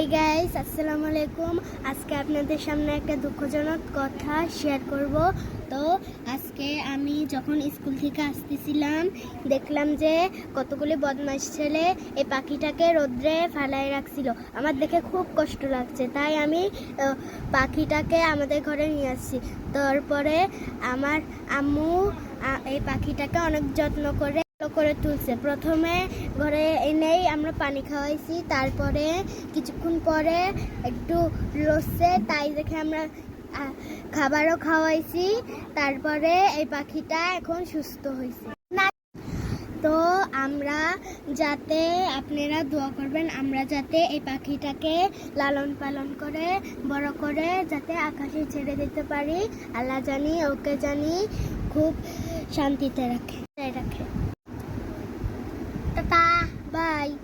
Hi guys আসসালামু আলাইকুম। আজকে আপনাদের সামনে একটা দুঃখজনক কথা শেয়ার করব। তো আজকে আমি যখন স্কুল থেকে আসতেছিলাম, দেখলাম যে কতগুলি বদমাশ ছেলে এই পাখিটাকে রোদ্রে ফালাই রাখছিল। আমার দেখে খুব কষ্ট লাগছে, তাই আমি পাখিটাকে আমাদের ঘরে নিয়ে আসছি। তারপরে আমার আম্মু এই পাখিটাকে অনেক যত্ন করে করে তুলছে। প্রথমে ঘরে এনেই আমরা পানি খাওয়াইছি, তারপরে কিছুক্ষণ পরে একটু লসছে তাই দেখে আমরা খাবারও খাওয়াইছি, তারপরে এই পাখিটা এখন সুস্থ হয়েছে তো আমরা যাতে আপনারা দোয়া করবেন, আমরা যাতে এই পাখিটাকে লালন পালন করে, বড় করে, যাতে আকাশে ছেড়ে দিতে পারি। আল্লাহ জানি, ওকে জানি, খুব শান্তিতে রাখে রাখে। Tata! Bye!